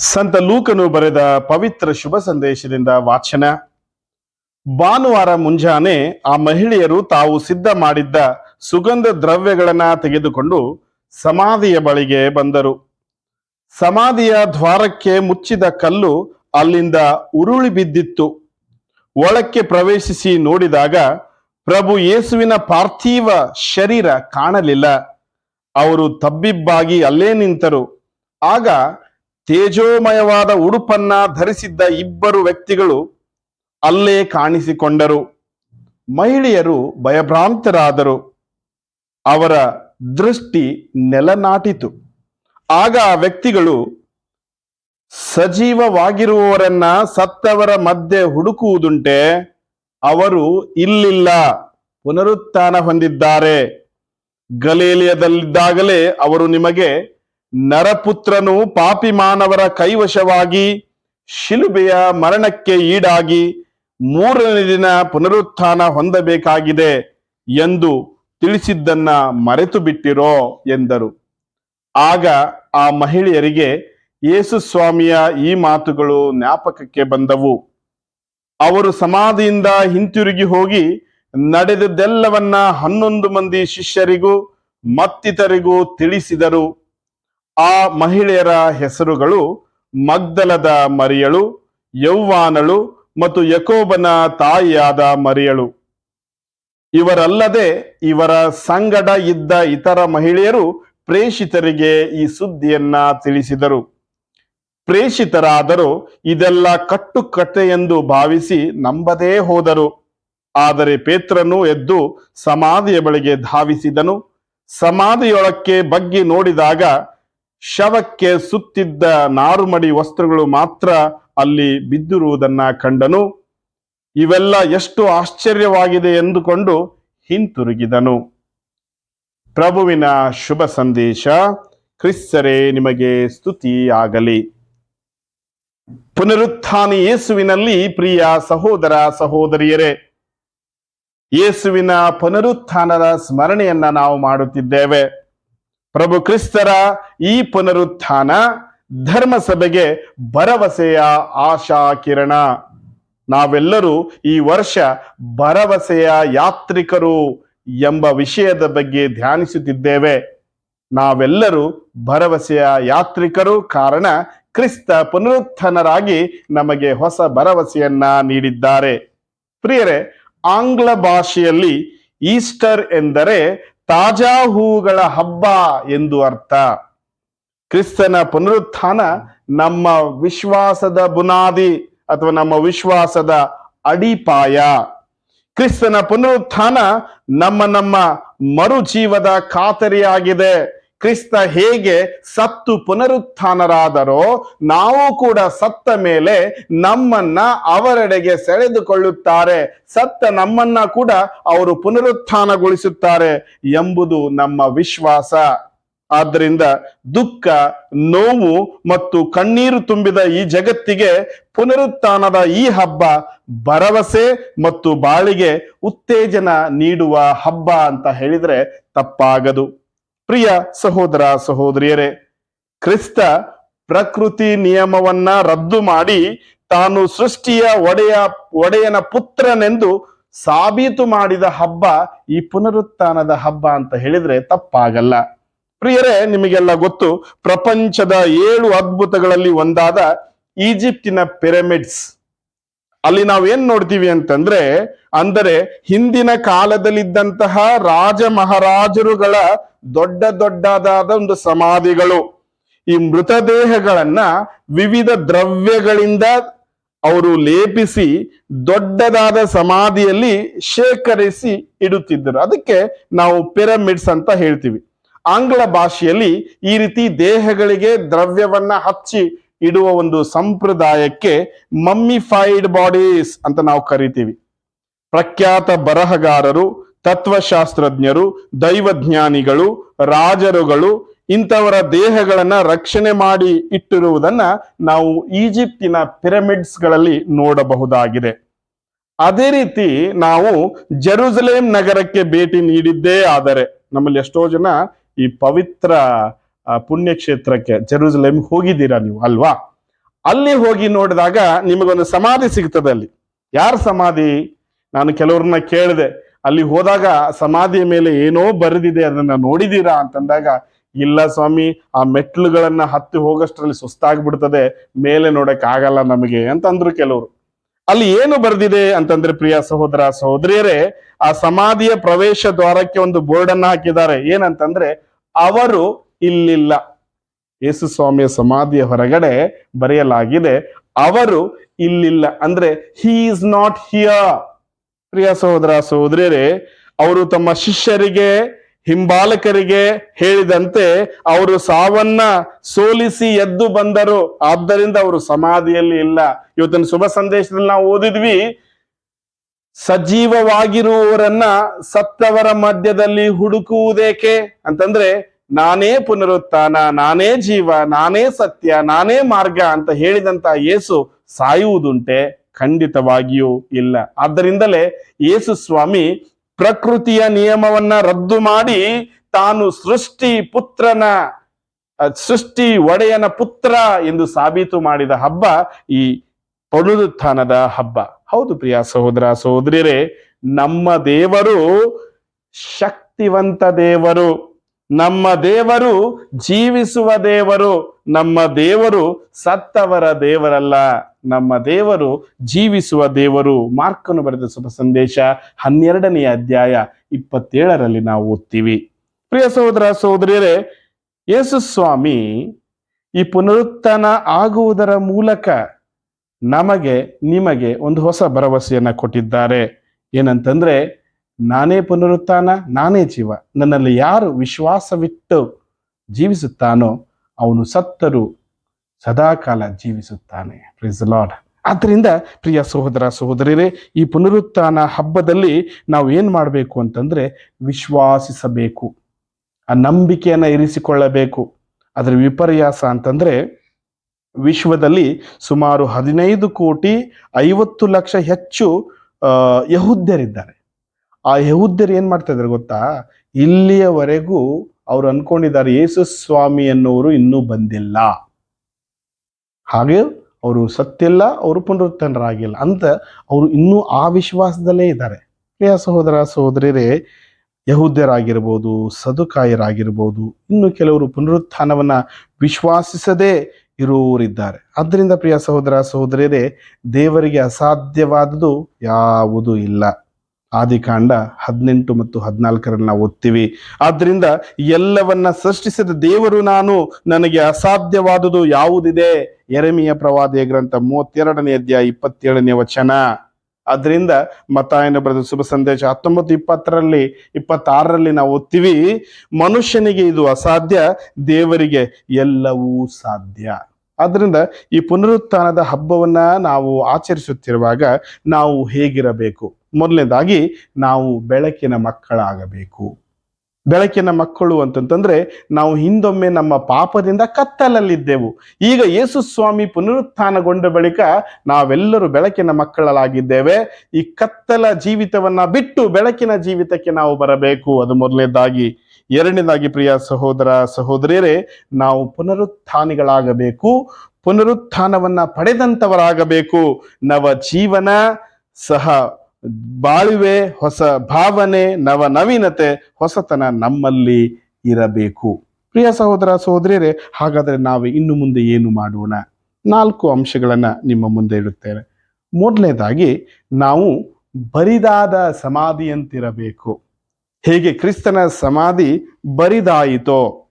ಸಂತ ಲೂಕನು ಬರೆದ ಪವಿತ್ರ ಶುಭ ಸಂದೇಶದಿಂದ ವಾಚನ. ಭಾನುವಾರ ಮುಂಜಾನೆ ಆ ಮಹಿಳೆಯರು ತಾವು ಸಿದ್ಧ ಮಾಡಿದ್ದ ಸುಗಂಧ ದ್ರವ್ಯಗಳನ್ನ ತೆಗೆದುಕೊಂಡು ಸಮಾಧಿಯ ಬಳಿಗೆ ಬಂದರು. ಸಮಾಧಿಯ ದ್ವಾರಕ್ಕೆ ಮುಚ್ಚಿದ ಕಲ್ಲು ಅಲ್ಲಿಂದ ಉರುಳಿ ಬಿದ್ದಿತ್ತು. ಒಳಕ್ಕೆ ಪ್ರವೇಶಿಸಿ ನೋಡಿದಾಗ ಪ್ರಭು ಯೇಸುವಿನ ಪಾರ್ಥಿವ ಶರೀರ ಕಾಣಲಿಲ್ಲ. ಅವರು ತಬ್ಬಿಬ್ಬಾಗಿ ಅಲ್ಲೇ ನಿಂತರು. ಆಗ ತೇಜೋಮಯವಾದ ಉಡುಪನ್ನ ಧರಿಸಿದ್ದ ಇಬ್ಬರು ವ್ಯಕ್ತಿಗಳು ಅಲ್ಲೇ ಕಾಣಿಸಿಕೊಂಡರು. ಮಹಿಳೆಯರು ಭಯಭ್ರಾಂತರಾದರು. ಅವರ ದೃಷ್ಟಿ ನೆಲನಾಟಿತು. ಆಗ ಆ ವ್ಯಕ್ತಿಗಳು ಸಜೀವವಾಗಿರುವವರನ್ನ ಸತ್ತವರ ಮಧ್ಯೆ ಹುಡುಕುವುದುಂಟೆ, ಅವರು ಇಲ್ಲಿಲ್ಲ, ಪುನರುತ್ಥಾನ ಹೊಂದಿದ್ದಾರೆ. ಗಲೇಲಿಯದಲ್ಲಿದ್ದಾಗಲೇ ಅವರು ನಿಮಗೆ ನರಪುತ್ರನು ಪಾಪಿ ಮಾನವರ ಕೈವಶವಾಗಿ ಶಿಲುಬೆಯ ಮರಣಕ್ಕೆ ಈಡಾಗಿ ಮೂರನೇ ದಿನ ಪುನರುತ್ಥಾನ ಹೊಂದಬೇಕಾಗಿದೆ ಎಂದು ತಿಳಿಸಿದ್ದನ್ನ ಮರೆತು ಬಿಟ್ಟಿರೋ ಎಂದರು. ಆಗ ಆ ಮಹಿಳೆಯರಿಗೆ ಯೇಸು ಸ್ವಾಮಿಯ ಈ ಮಾತುಗಳು ಜ್ಞಾಪಕಕ್ಕೆ ಬಂದವು. ಅವರು ಸಮಾಧಿಯಿಂದ ಹಿಂತಿರುಗಿ ಹೋಗಿ ನಡೆದದ್ದೆಲ್ಲವನ್ನ ಹನ್ನೊಂದು ಮಂದಿ ಶಿಷ್ಯರಿಗೂ ಮತ್ತಿತರಿಗೂ ತಿಳಿಸಿದರು. ಆ ಮಹಿಳೆಯರ ಹೆಸರುಗಳು ಮಗ್ದಲದ ಮರಿಯಳು ಯೌವಾನಳು ಮತ್ತು ಯಕೋಬನ ತಾಯಿಯಾದ ಮರಿಯಳು. ಇವರಲ್ಲದೆ ಇವರ ಸಂಗಡ ಇದ್ದ ಇತರ ಮಹಿಳೆಯರು ಪ್ರೇಷಿತರಿಗೆ ಈ ಸುದ್ದಿಯನ್ನ ತಿಳಿಸಿದರು. ಪ್ರೇಷಿತರಾದರೂ ಇದೆಲ್ಲ ಕಟ್ಟುಕತೆ ಎಂದು ಭಾವಿಸಿ ನಂಬದೇ ಹೋದರು. ಆದರೆ ಪೇತ್ರನು ಎದ್ದು ಸಮಾಧಿಯ ಬಳಿಗೆ ಧಾವಿಸಿದನು. ಸಮಾಧಿಯೊಳಕ್ಕೆ ಬಗ್ಗಿ ನೋಡಿದಾಗ ಶವಕ್ಕೆ ಸುತ್ತಿದ್ದ ನಾರುಮಡಿ ವಸ್ತ್ರಗಳು ಮಾತ್ರ ಅಲ್ಲಿ ಬಿದ್ದಿರುವುದನ್ನ ಕಂಡನು. ಇವೆಲ್ಲ ಎಷ್ಟು ಆಶ್ಚರ್ಯವಾಗಿದೆ ಎಂದುಕೊಂಡು ಹಿಂತಿರುಗಿದನು. ಪ್ರಭುವಿನ ಶುಭ ಸಂದೇಶ ಕ್ರಿಸ್ತರೇ ನಿಮಗೆ ಸ್ತುತಿಯಾಗಲಿ. ಪುನರುತ್ಥಾನಿ ಯೇಸುವಿನಲ್ಲಿ ಪ್ರಿಯ ಸಹೋದರ ಸಹೋದರಿಯರೇ, ಯೇಸುವಿನ ಪುನರುತ್ಥಾನದ ಸ್ಮರಣೆಯನ್ನ ನಾವು ಮಾಡುತ್ತಿದ್ದೇವೆ. ಪ್ರಭು ಕ್ರಿಸ್ತರ ಈ ಪುನರುತ್ಥಾನ ಧರ್ಮಸಭೆಗೆ ಭರವಸೆಯ ಆಶಾ ಕಿರಣ ನಾವೆಲ್ಲರೂ ಈ ವರ್ಷ ಭರವಸೆಯ ಯಾತ್ರಿಕರು ಎಂಬ ವಿಷಯದ ಬಗ್ಗೆ ಧ್ಯಾನಿಸುತ್ತಿದ್ದೇವೆ. ನಾವೆಲ್ಲರೂ ಭರವಸೆಯ ಯಾತ್ರಿಕರು, ಕಾರಣ ಕ್ರಿಸ್ತ ಪುನರುತ್ಥಾನರಾಗಿ ನಮಗೆ ಹೊಸ ಭರವಸೆಯನ್ನ ನೀಡಿದ್ದಾರೆ. ಪ್ರಿಯರೇ, ಆಂಗ್ಲ ಭಾಷೆಯಲ್ಲಿ ಈಸ್ಟರ್ ಎಂದರೆ ತಾಜಾ ಹೂಗಳ ಹಬ್ಬ ಎಂದು ಅರ್ಥ. ಕ್ರಿಸ್ತನ ಪುನರುತ್ಥಾನ ನಮ್ಮ ವಿಶ್ವಾಸದ ಬುನಾದಿ ಅಥವಾ ನಮ್ಮ ವಿಶ್ವಾಸದ ಅಡಿಪಾಯ. ಕ್ರಿಸ್ತನ ಪುನರುತ್ಥಾನ ನಮ್ಮ ನಮ್ಮ ಮರುಜೀವದ ಖಾತರಿಯಾಗಿದೆ. ಕ್ರಿಸ್ತ ಹೇಗೆ ಸತ್ತು ಪುನರುತ್ಥಾನರಾದರೋ, ನಾವು ಕೂಡ ಸತ್ತ ಮೇಲೆ ನಮ್ಮನ್ನ ಅವರೆಡೆಗೆ ಸೆಳೆದುಕೊಳ್ಳುತ್ತಾರೆ. ಸತ್ತ ನಮ್ಮನ್ನ ಕೂಡ ಅವರು ಪುನರುತ್ಥಾನಗೊಳಿಸುತ್ತಾರೆ ಎಂಬುದು ನಮ್ಮ ವಿಶ್ವಾಸ. ಆದ್ದರಿಂದ ದುಃಖ, ನೋವು ಮತ್ತು ಕಣ್ಣೀರು ತುಂಬಿದ ಈ ಜಗತ್ತಿಗೆ ಪುನರುತ್ಥಾನದ ಈ ಹಬ್ಬ ಭರವಸೆ ಮತ್ತು ಬಾಳಿಗೆ ಉತ್ತೇಜನ ನೀಡುವ ಹಬ್ಬ ಅಂತ ಹೇಳಿದ್ರೆ ತಪ್ಪಾಗದು. ಪ್ರಿಯ ಸಹೋದರ ಸಹೋದರಿಯರೇ, ಕ್ರಿಸ್ತ ಪ್ರಕೃತಿ ನಿಯಮವನ್ನ ರದ್ದು ಮಾಡಿ ತಾನು ಸೃಷ್ಟಿಯ ಒಡೆಯ, ಒಡೆಯನ ಪುತ್ರನೆಂದು ಸಾಬೀತು ಮಾಡಿದ ಹಬ್ಬ ಈ ಪುನರುತ್ಥಾನದ ಹಬ್ಬ ಅಂತ ಹೇಳಿದ್ರೆ ತಪ್ಪಾಗಲ್ಲ. ಪ್ರಿಯರೇ, ನಿಮಗೆಲ್ಲ ಗೊತ್ತು, ಪ್ರಪಂಚದ ಏಳು ಅದ್ಭುತಗಳಲ್ಲಿ ಒಂದಾದ ಈಜಿಪ್ಟಿನ ಪಿರಮಿಡ್ಸ್. ಅಲ್ಲಿ ನಾವು ಏನ್ ನೋಡ್ತೀವಿ ಅಂತಂದ್ರೆ, ಅಂದರೆ ಹಿಂದಿನ ಕಾಲದಲ್ಲಿದ್ದಂತಹ ರಾಜ ಮಹಾರಾಜರುಗಳ ದೊಡ್ಡ ದೊಡ್ಡದಾದ ಒಂದು ಸಮಾಧಿಗಳು. ಈ ಮೃತದೇಹಗಳನ್ನ ವಿವಿಧ ದ್ರವ್ಯಗಳಿಂದ ಅವರು ಲೇಪಿಸಿ ದೊಡ್ಡದಾದ ಸಮಾಧಿಯಲ್ಲಿ ಶೇಖರಿಸಿ ಇಡುತ್ತಿದ್ದರು. ಅದಕ್ಕೆ ನಾವು ಪಿರಮಿಡ್ಸ್ ಅಂತ ಹೇಳ್ತೀವಿ. ಆಂಗ್ಲ ಭಾಷೆಯಲ್ಲಿ ಈ ರೀತಿ ದೇಹಗಳಿಗೆ ದ್ರವ್ಯವನ್ನ ಹಚ್ಚಿ ಇಡುವ ಒಂದು ಸಂಪ್ರದಾಯಕ್ಕೆ ಮಮ್ಮಿಫೈಡ್ ಬಾಡೀಸ್ ಅಂತ ನಾವು ಕರಿತೀವಿ. ಪ್ರಖ್ಯಾತ ಬರಹಗಾರರು, ತತ್ವಶಾಸ್ತ್ರಜ್ಞರು, ದೈವಜ್ಞಾನಿಗಳು, ರಾಜರುಗಳು ಇಂಥವರ ದೇಹಗಳನ್ನ ರಕ್ಷಣೆ ಮಾಡಿ ಇಟ್ಟಿರುವುದನ್ನ ನಾವು ಈಜಿಪ್ಟಿನ ಪಿರಮಿಡ್ಸ್ಗಳಲ್ಲಿ ನೋಡಬಹುದಾಗಿದೆ. ಅದೇ ರೀತಿ ನಾವು ಜೆರೂಸಲೇಮ್ ನಗರಕ್ಕೆ ಭೇಟಿ ನೀಡಿದ್ದೇ ಆದರೆ, ನಮ್ಮಲ್ಲಿ ಎಷ್ಟೋ ಜನ ಈ ಪವಿತ್ರ ಆ, ಪುಣ್ಯಕ್ಷೇತ್ರಕ್ಕೆ ಜೆರೂಸಲೇಮ್ ಹೋಗಿದ್ದೀರಾ ನೀವು? ಅಲ್ವಾ? ಅಲ್ಲಿ ಹೋಗಿ ನೋಡಿದಾಗ ನಿಮಗೊಂದು ಸಮಾಧಿ ಸಿಗ್ತದೆ ಅಲ್ಲಿ. ಯಾರ ಸಮಾಧಿ? ನಾನು ಕೆಲವ್ರನ್ನ ಕೇಳಿದೆ ಅಲ್ಲಿ ಹೋದಾಗ ಸಮಾಧಿಯ ಮೇಲೆ ಏನೋ ಬರೆದಿದೆ ಅದನ್ನ ನೋಡಿದೀರಾ ಅಂತಂದಾಗ ಇಲ್ಲ ಸ್ವಾಮಿ ಆ ಮೆಟ್ಲುಗಳನ್ನ ಹತ್ತಿ ಹೋಗಷ್ಟರಲ್ಲಿ ಸುಸ್ತಾಗ್ಬಿಡ್ತದೆ ಮೇಲೆ ನೋಡಕ್ ಆಗಲ್ಲ ನಮಗೆ ಅಂತಂದ್ರು ಕೆಲವರು. ಅಲ್ಲಿ ಏನು ಬರೆದಿದೆ ಅಂತಂದ್ರೆ ಪ್ರಿಯ ಸಹೋದರ ಸಹೋದರಿಯರೇ ಆ ಸಮಾಧಿಯ ಪ್ರವೇಶ ದ್ವಾರಕ್ಕೆ ಒಂದು ಬೋರ್ಡ್ ಹಾಕಿದ್ದಾರೆ. ಏನಂತಂದ್ರೆ ಅವರು ಇಲ್ಲಿಲ್ಲ. ಯೇಸು ಸ್ವಾಮಿಯ ಸಮಾಧಿಯ ಹೊರಗಡೆ ಬರೆಯಲಾಗಿದೆ, ಅವರು ಇಲ್ಲಿಲ್ಲ. ಅಂದ್ರೆ ಹಿ ಇಸ್ ನಾಟ್ ಹಿಯರ್ ಪ್ರಿಯ ಸಹೋದರ, ಸಹೋದರಿಯರೇ, ಅವರು ತಮ್ಮ ಶಿಷ್ಯರಿಗೆ, ಹಿಂಬಾಲಕರಿಗೆ ಹೇಳಿದಂತೆ ಅವರು ಸಾವನ್ನ ಸೋಲಿಸಿ ಎದ್ದು ಬಂದರು. ಆದ್ದರಿಂದ ಅವರು ಸಮಾಧಿಯಲ್ಲಿ ಇಲ್ಲ. ಇವತ್ತಿನ ಶುಭ ಸಂದೇಶದಲ್ಲಿ ನಾವು ಓದಿದ್ವಿ, ಸಜೀವವಾಗಿರುವವರನ್ನ ಸತ್ತವರ ಮಧ್ಯದಲ್ಲಿ ಹುಡುಕುವುದೇಕೆ? ಅಂತಂದ್ರೆ ನಾನೇ ಪುನರುತ್ಥಾನ, ನಾನೇ ಜೀವ, ನಾನೇ ಸತ್ಯ, ನಾನೇ ಮಾರ್ಗ ಅಂತ ಹೇಳಿದಂತ ಯೇಸು ಸಾಯುವುದುಂಟೆ, ಖಂಡಿತವಾಗಿಯೂ ಇಲ್ಲ. ಆದ್ದರಿಂದಲೇ ಏಸು ಸ್ವಾಮಿ ಪ್ರಕೃತಿಯ ನಿಯಮವನ್ನ ರದ್ದು ಮಾಡಿ ತಾನು ಸೃಷ್ಟಿ ಪುತ್ರನ ಸೃಷ್ಟಿ ಒಡೆಯನ ಪುತ್ರ ಎಂದು ಸಾಬೀತು ಮಾಡಿದ ಹಬ್ಬ ಈ ಪುನರುತ್ಥಾನದ ಹಬ್ಬ. ಹೌದು ಪ್ರಿಯ ಸಹೋದರ, ಸಹೋದರಿಯರೇ, ನಮ್ಮ ದೇವರು ಶಕ್ತಿವಂತ ದೇವರು. ನಮ್ಮ ದೇವರು ಜೀವಿಸುವ ದೇವರು, ನಮ್ಮ ದೇವರು ಸತ್ತವರ ದೇವರಲ್ಲ. ನಮ್ಮ ದೇವರು ಜೀವಿಸುವ ದೇವರು. ಮಾರ್ಕನ್ನು ಬರೆದ ಶುಭ ಸಂದೇಶ ಹನ್ನೆರಡನೆಯ ಅಧ್ಯಾಯ ಇಪ್ಪತ್ತೇಳರಲ್ಲಿ ನಾವು ಓದ್ತೀವಿ. ಪ್ರಿಯ ಸಹೋದರ ಸಹೋದರಿಯರೇ, ಯೇಸು ಸ್ವಾಮಿ ಈ ಪುನರುತ್ಥಾನ ಆಗುವುದರ ಮೂಲಕ ನಮಗೆ, ನಿಮಗೆ ಒಂದು ಹೊಸ ಭರವಸೆಯನ್ನ ಕೊಟ್ಟಿದ್ದಾರೆ. ಏನಂತಂದ್ರೆ ನಾನೇ ಪುನರುತ್ಥಾನ, ನಾನೇ ಜೀವ. ನನ್ನಲ್ಲಿ ಯಾರು ವಿಶ್ವಾಸವಿಟ್ಟು ಜೀವಿಸುತ್ತಾನೋ ಅವನು ಸತ್ತರು ಸದಾಕಾಲ ಜೀವಿಸುತ್ತಾನೆ. ಪ್ರಿಸ್ ಲಾರ್ಡ್ ಆದ್ದರಿಂದ ಪ್ರಿಯ ಸಹೋದರ ಸಹೋದರಿಯರೇ ಈ ಪುನರುತ್ಥಾನ ಹಬ್ಬದಲ್ಲಿ ನಾವು ಏನು ಮಾಡಬೇಕು ಅಂತಂದ್ರೆ ವಿಶ್ವಾಸಿಸಬೇಕು. ಆ ನಂಬಿಕೆಯನ್ನು ಇರಿಸಿಕೊಳ್ಳಬೇಕು. ಅದರ ವಿಪರ್ಯಾಸ ಅಂತಂದ್ರೆ ವಿಶ್ವದಲ್ಲಿ ಸುಮಾರು ಹದಿನೈದು ಕೋಟಿ ಐವತ್ತು ಲಕ್ಷ ಹೆಚ್ಚು ಯಹುದ್ಯರಿದ್ದಾರೆ ಯಹೂದ್ಯರಿದ್ದಾರೆ. ಆ ಯಹೂದ್ಯರು ಏನು ಮಾಡ್ತಾ ಇದ್ದಾರೆ ಗೊತ್ತಾ? ಇಲ್ಲಿಯವರೆಗೂ ಅವ್ರು ಅನ್ಕೊಂಡಿದ್ದಾರೆ ಯೇಸು ಸ್ವಾಮಿ ಅನ್ನೋರು ಇನ್ನೂ ಬಂದಿಲ್ಲ. ಹಾಗೆ ಅವರು ಸತ್ತಿಲ್ಲ ಅವರು ಪುನರುತ್ಥಾನರಾಗಿಲ್ಲ ಅಂತ ಅವರು ಇನ್ನೂ ಆ ವಿಶ್ವಾಸದಲ್ಲೇ ಇದ್ದಾರೆ. ಪ್ರಿಯ ಸಹೋದರ, ಸಹೋದರಿಯರೇ, ಯಹೂದ್ಯರಾಗಿರ್ಬೋದು, ಸದುಕಾಯರಾಗಿರ್ಬೋದು, ಇನ್ನು ಕೆಲವರು ಪುನರುತ್ಥಾನವನ್ನ ವಿಶ್ವಾಸಿಸದೇ ಇರುವವರಿದ್ದಾರೆ. ಆದ್ದರಿಂದ ಪ್ರಿಯ ಸಹೋದರ, ಸಹೋದರಿಯರೇ, ದೇವರಿಗೆ ಅಸಾಧ್ಯವಾದದ್ದು ಯಾವುದೂ ಇಲ್ಲ. ಆದಿಕಾಂಡ ಹದಿನೆಂಟು ಮತ್ತು ಹದಿನಾಲ್ಕರಲ್ಲಿ ನಾವು ಓದ್ತೀವಿ. ಆದ್ದರಿಂದ ಎಲ್ಲವನ್ನ ಸೃಷ್ಟಿಸಿದ ದೇವರು ನಾನು, ನನಗೆ ಅಸಾಧ್ಯವಾದುದು ಯಾವುದಿದೆ? ಎರೆಮಿಯ ಪ್ರವಾದಿಯ ಗ್ರಂಥ ಮೂವತ್ತೆರಡನೇ ಅಧ್ಯಾಯ ಇಪ್ಪತ್ತೇಳನೇ ವಚನ. ಅದರಿಂದ ಮತಾಯನ ಬರೆದ ಶುಭ ಸಂದೇಶ ಹತ್ತೊಂಬತ್ತು ಇಪ್ಪತ್ತರಲ್ಲಿ, ಇಪ್ಪತ್ತಾರರಲ್ಲಿ ನಾವು ಓದ್ತೀವಿ, ಮನುಷ್ಯನಿಗೆ ಇದು ಅಸಾಧ್ಯ, ದೇವರಿಗೆ ಎಲ್ಲವೂ ಸಾಧ್ಯ. ಆದ್ದರಿಂದ ಈ ಪುನರುತ್ಥಾನದ ಹಬ್ಬವನ್ನ ನಾವು ಆಚರಿಸುತ್ತಿರುವಾಗ ನಾವು ಹೇಗಿರಬೇಕು? ಮೊದಲನೇದಾಗಿ ನಾವು ಬೆಳಕಿನ ಮಕ್ಕಳಾಗಬೇಕು. ಬೆಳಕಿನ ಮಕ್ಕಳು ಅಂತಂತಂದ್ರೆ ನಾವು ಹಿಂದೊಮ್ಮೆ ನಮ್ಮ ಪಾಪದಿಂದ ಕತ್ತಲಲ್ಲಿದ್ದೆವು. ಈಗ ಯೇಸು ಸ್ವಾಮಿ ಪುನರುತ್ಥಾನಗೊಂಡ ಬಳಿಕ ನಾವೆಲ್ಲರೂ ಬೆಳಕಿನ ಮಕ್ಕಳಾಗಿದ್ದೇವೆ. ಈ ಕತ್ತಲ ಜೀವಿತವನ್ನ ಬಿಟ್ಟು ಬೆಳಕಿನ ಜೀವಿತಕ್ಕೆ ನಾವು ಬರಬೇಕು. ಅದು ಮೊದಲನೇದಾಗಿ. ಎರಡನೇದಾಗಿ ಪ್ರಿಯ ಸಹೋದರ, ಸಹೋದರಿಯರೇ, ನಾವು ಪುನರುತ್ಥಾನಿಗಳಾಗಬೇಕು. ಪುನರುತ್ಥಾನವನ್ನ ಪಡೆದಂತವರಾಗಬೇಕು ನವ ಜೀವನ ಸಹ ಬಾಳುವೆ ಹೊಸ ಭಾವನೆ, ನವ ನವೀನತೆ, ಹೊಸತನ ನಮ್ಮಲ್ಲಿ ಇರಬೇಕು. ಪ್ರಿಯ ಸಹೋದರ ಸಹೋದರಿಯರೇ, ಹಾಗಾದರೆ ನಾವು ಇನ್ನು ಮುಂದೆ ಏನು ಮಾಡೋಣ? ನಾಲ್ಕು ಅಂಶಗಳನ್ನು ನಿಮ್ಮ ಮುಂದೆ ಇಡುತ್ತೇನೆ. ಮೊದಲನೇದಾಗಿ, ನಾವು ಬರಿದಾದ ಸಮಾಧಿಯಂತಿರಬೇಕು. ಹೇಗೆ ಕ್ರಿಸ್ತನ ಸಮಾಧಿ ಬರಿದಾಯಿತೋ,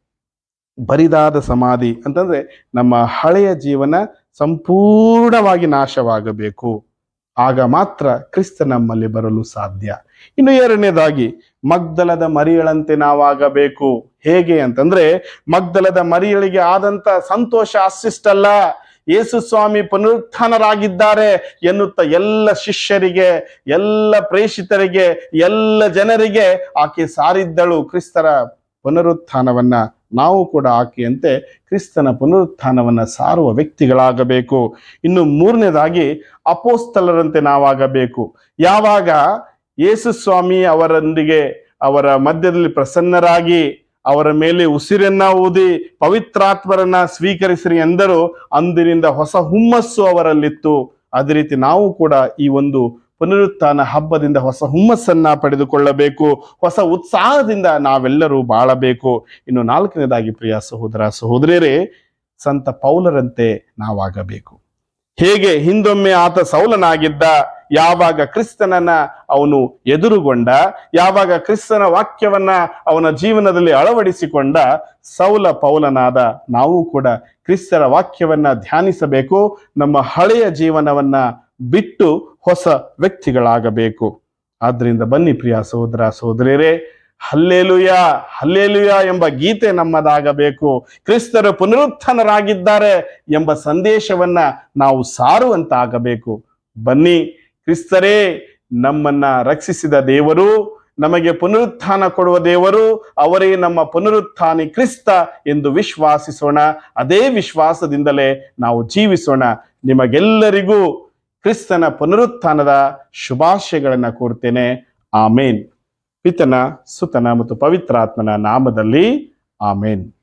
ಬರಿದಾದ ಸಮಾಧಿ ಅಂತಂದ್ರೆ ನಮ್ಮ ಹಳೆಯ ಜೀವನ ಸಂಪೂರ್ಣವಾಗಿ ನಾಶವಾಗಬೇಕು. ಆಗ ಮಾತ್ರ ಕ್ರಿಸ್ತ ನಮ್ಮಲ್ಲಿ ಬರಲು ಸಾಧ್ಯ. ಇನ್ನು ಎರಡನೇದಾಗಿ, ಮಗ್ದಲದ ಮರಿಯಳಂತೆ ನಾವಾಗಬೇಕು. ಹೇಗೆ ಅಂತಂದ್ರೆ, ಮಗ್ದಲದ ಮರಿಯಳಿಗೆ ಆದಂತ ಸಂತೋಷ ಅಷ್ಟಿಷ್ಟಲ್ಲ. ಯೇಸು ಸ್ವಾಮಿ ಪುನರುತ್ಥಾನರಾಗಿದ್ದಾರೆ ಎನ್ನುತ್ತ ಎಲ್ಲ ಶಿಷ್ಯರಿಗೆ, ಎಲ್ಲ ಪ್ರೇಷಿತರಿಗೆ, ಎಲ್ಲ ಜನರಿಗೆ ಆಕೆ ಸಾರಿದ್ದಳು. ಕ್ರಿಸ್ತರ ಪುನರುತ್ಥಾನವನ್ನ ನಾವು ಕೂಡ ಆಕೆಯಂತೆ ಕ್ರಿಸ್ತನ ಪುನರುತ್ಥಾನವನ್ನು ಸಾರುವ ವ್ಯಕ್ತಿಗಳಾಗಬೇಕು. ಇನ್ನು ಮೂರನೇದಾಗಿ ಅಪೋಸ್ತಲರಂತೆ ನಾವಾಗಬೇಕು. ಯಾವಾಗ ಯೇಸು ಸ್ವಾಮಿ ಅವರೊಂದಿಗೆ ಅವರ ಮಧ್ಯದಲ್ಲಿ ಪ್ರಸನ್ನರಾಗಿ ಅವರ ಮೇಲೆ ಉಸಿರನ್ನ ಊದಿ ಪವಿತ್ರಾತ್ಮರನ್ನ ಸ್ವೀಕರಿಸಿರಿ ಎಂದರು ಅಂದಿನಿಂದ ಹೊಸ ಹುಮ್ಮಸ್ಸು ಅವರಲ್ಲಿತ್ತು. ಅದೇ ರೀತಿ ನಾವು ಕೂಡ ಈ ಒಂದು ಪುನರುತ್ಥಾನ ಹಬ್ಬದಿಂದ ಹೊಸ ಹುಮ್ಮಸ್ಸನ್ನ ಪಡೆದುಕೊಳ್ಳಬೇಕು, ಹೊಸ ಉತ್ಸಾಹದಿಂದ ನಾವೆಲ್ಲರೂ ಬಾಳಬೇಕು. ಇನ್ನು ನಾಲ್ಕನೇದಾಗಿ ಪ್ರಿಯ ಸಹೋದರ, ಸಹೋದರಿಯರೇ, ಸಂತ ಪೌಲರಂತೆ ನಾವಾಗಬೇಕು. ಹೇಗೆ ಹಿಂದೊಮ್ಮೆ ಆತ ಸೌಲನಾಗಿದ್ದ, ಯಾವಾಗ ಕ್ರಿಸ್ತನನ್ನ ಅವನು ಎದುರುಗೊಂಡ, ಯಾವಾಗ ಕ್ರಿಸ್ತನ ವಾಕ್ಯವನ್ನ ಅವನ ಜೀವನದಲ್ಲಿ ಅಳವಡಿಸಿಕೊಂಡ, ಸೌಲ ಪೌಲನಾದ ನಾವು ಕೂಡ ಕ್ರಿಸ್ತರ ವಾಕ್ಯವನ್ನ ಧ್ಯಾನಿಸಬೇಕು, ನಮ್ಮ ಹಳೆಯ ಜೀವನವನ್ನ ಬಿಟ್ಟು ಹೊಸ ವ್ಯಕ್ತಿಗಳಾಗಬೇಕು. ಆದ್ರಿಂದ ಬನ್ನಿ ಪ್ರಿಯ ಸಹೋದರ ಸಹೋದರಿಯರೇ, ಹಲ್ಲೇಲುಯ ಹಲ್ಲೇಲುಯ ಎಂಬ ಗೀತೆ ನಮ್ಮದಾಗಬೇಕು. ಕ್ರಿಸ್ತರು ಪುನರುತ್ಥಾನರಾಗಿದ್ದಾರೆ ಎಂಬ ಸಂದೇಶವನ್ನ ನಾವು ಸಾರುವಂತಾಗಬೇಕು. ಬನ್ನಿ, ಕ್ರಿಸ್ತರೇ, ನಮ್ಮನ್ನ ರಕ್ಷಿಸಿದ ದೇವರು, ನಮಗೆ ಪುನರುತ್ಥಾನ ಕೊಡುವ ದೇವರು, ಅವರೇ ನಮ್ಮ ಪುನರುತ್ಥಾನಿ ಕ್ರಿಸ್ತ ಎಂದು ವಿಶ್ವಾಸಿಸೋಣ. ಅದೇ ವಿಶ್ವಾಸದಿಂದಲೇ ನಾವು ಜೀವಿಸೋಣ. ನಿಮಗೆಲ್ಲರಿಗೂ ಕ್ರಿಸ್ತನ ಪುನರುತ್ಥಾನದ ಶುಭಾಶಯಗಳನ್ನು ಕೋರ್ತೇನೆ. ಆಮೇನ್. ಪಿತನ ಸುತನ ಮತ್ತು ಪವಿತ್ರಾತ್ಮನ ನಾಮದಲ್ಲಿ ಆಮೇನ್.